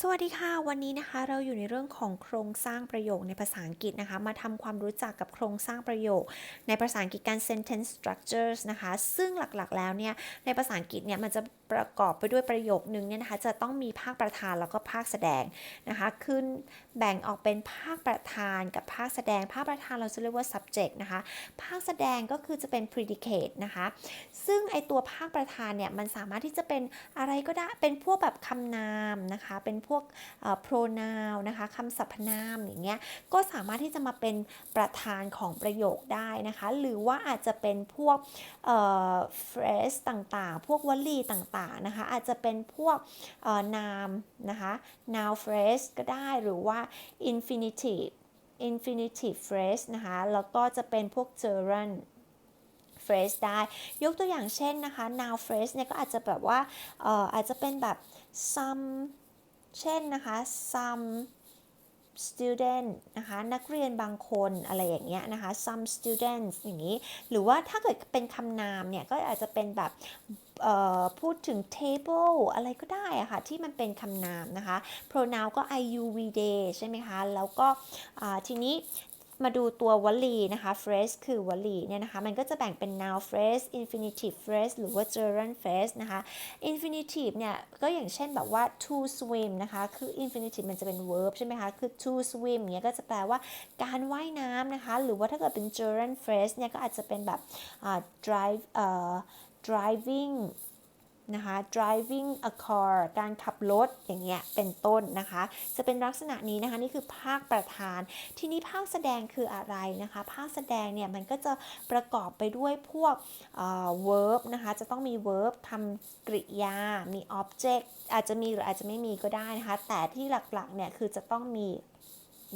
สวัสดีค่ะ วันนี้นะคะเราอยู่ในเรื่องของโครงสร้างประโยคในภาษาอังกฤษนะคะ มาทำความรู้จักกับโครงสร้างประโยค ในภาษาอังกฤษการ sentence structures นะคะ ซึ่งหลักๆ แล้วเนี่ยในภาษาอังกฤษเนี่ยมันจะประกอบไปด้วยประโยคนึงเนี่ยนะคะจะต้องมีภาคประธานแล้วก็ภาคแสดงนะคะขึ้นแบ่งออกเป็นภาคประธานกับภาคแสดง ภาคประธานเราจะเรียกว่า subject นะคะภาคแสดงก็คือจะเป็น predicate นะคะซึ่งไอตัวภาคประธานเนี่ยมันสามารถที่จะเป็นอะไรก็ได้เป็นพวกแบบคำนามนะคะเป็นพวก pronoun นะคะคำสรรพนามอย่างเงี้ยก็สามารถที่จะมาเป็นประธานของประโยคได้นะคะ หรือว่าอาจจะเป็นพวก phrase ต่างๆ พวกวลีต่างๆนะคะ อาจจะเป็นพวกนามนะคะ noun phrase ก็ได้หรือว่า infinitive infinitive phrase นะคะ แล้วก็จะเป็นพวก gerund phrase ได้ ยกตัวอย่างเช่นนะคะ noun phrase เนี่ยก็อาจจะแบบว่าอาจจะเป็นแบบ some เช่นนะคะ some student นะคะนักเรียนบางคนอะไรอย่างเงี้ยนะคะ some students อย่างนี้ หรือว่าถ้าเกิดเป็นคำนามเนี่ย ก็อาจจะเป็นแบบพูดถึง table อะไรก็ได้อะค่ะ ที่มันเป็นคำนามนะคะ pronoun ก็ I U V day ใช่ไหมคะ แล้วก็ทีนี้ มาดูตัววลีนะคะ phrase คือวลีเนี่ยนะคะ มันก็จะแบ่งเป็น noun phrase infinitive phrase หรือว่า gerund phrase นะคะ infinitive เนี่ย ก็อย่างเช่นแบบว่า to swim นะคะ คือ infinitive มันจะเป็น verb ใช่ไหมคะ คือ to swim เนี่ยก็จะแปลว่าการว่ายน้ำนะคะ หรือว่าถ้าเกิดเป็น gerund phrase เนี่ย ก็อาจจะเป็นแบบ drive driving นะคะ driving a car การขับรถอย่างเงี้ยเป็นต้นนะคะ จะเป็นลักษณะนี้นะคะนี่คือภาคประธาน ทีนี้ภาคแสดงคืออะไรนะคะ ภาคแสดงเนี่ยมันก็จะประกอบไปด้วยพวก verb นะคะ จะต้องมี verb ทำกริยา มี object อาจจะมีหรืออาจจะไม่มีก็ได้นะคะ แต่ที่หลักๆเนี่ยคือจะต้องมี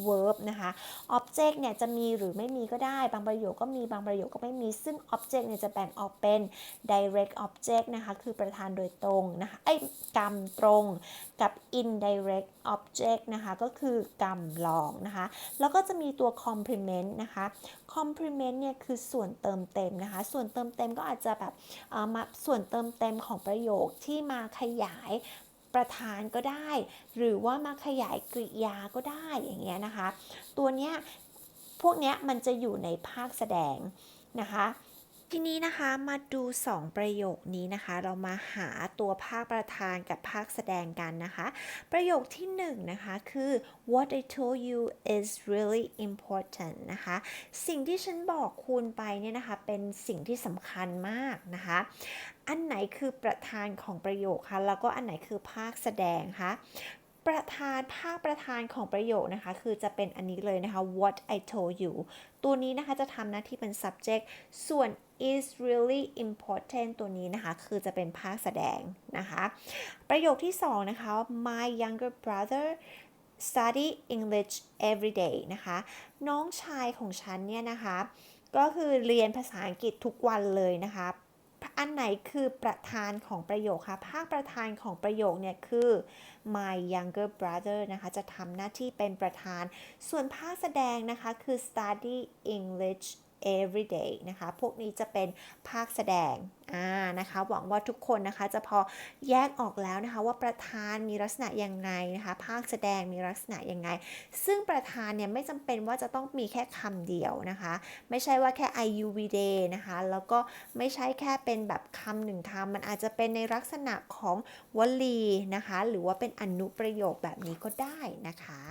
verb นะคะ object เนี่ยจะมีหรือไม่มีก็ได้ บางประโยคก็มีบางประโยคก็ไม่มี ซึ่ง object เนี่ยจะแบ่งออกเป็น direct object นะคะ คือประธานโดยตรงนะคะ ไอ้กรรมตรงกับ indirect object นะคะ ก็คือกรรมรองนะคะ แล้วก็จะมีตัว complement นะคะ complement เนี่ยคือส่วนเติมเต็มนะคะ ส่วนเติมเต็มก็อาจจะแบบมาส่วนเติมเต็มของประโยคที่มาขยาย ประธานก็ได้ หรือว่ามาขยายกริยาก็ได้อย่างเงี้ยนะคะ ตัวเนี้ยพวกเนี้ยมันจะอยู่ในภาคแสดงนะคะ ทีนี้นะคะมาดู 2 ประโยคนี้นะคะ เรามาหาตัวภาคประธานกับภาคแสดงกันนะคะ ประโยคที่ 1 นะคะ คือ what I told you is really important นะคะ สิ่งที่ฉันบอกคุณไปเนี่ยนะคะ เป็นสิ่งที่สำคัญมากนะคะ อันไหนคือประธานของประโยคคะแล้วก็อันไหนคือภาคแสดงคะ ประธานภาคประธานของประโยคนะคะ คือจะเป็นอันนี้เลยนะคะ what I told you ตัวนี้นะคะจะทำหน้าที่เป็น subject ส่วน is really important ตัวนี้นะคะ คือจะเป็นภาคแสดงนะคะ ประโยคที่ 2 นะคะ my younger brother study English every day นะคะ น้องชายของฉันเนี่ยนะคะ ก็คือเรียนภาษาอังกฤษทุกวันเลยนะคะ อันไหนคือประธานของประโยคคะภาคประธานของประโยคเนี่ยคือ my younger brother นะคะจะทำหน้าที่เป็นประธาน ส่วนภาคแสดงนะคะคือ study English everyday นะคะ พวกนี้จะเป็นภาคแสดงอ่านะคะ หวังว่าทุกคนนะคะจะพอแยกออกแล้วนะคะ ว่าประธานมีลักษณะยังไงนะคะ ภาคแสดงมีลักษณะยังไง ซึ่งประธานเนี่ยไม่จำเป็นว่าจะต้องมีแค่คำเดียวนะคะ ไม่ใช่ว่าแค่ I U V day นะคะ แล้วก็ไม่ใช่แค่เป็นแบบคำหนึ่งคำมันอาจจะเป็นในลักษณะของวลีนะคะ หรือว่าเป็นอนุประโยคแบบนี้ก็ได้นะคะ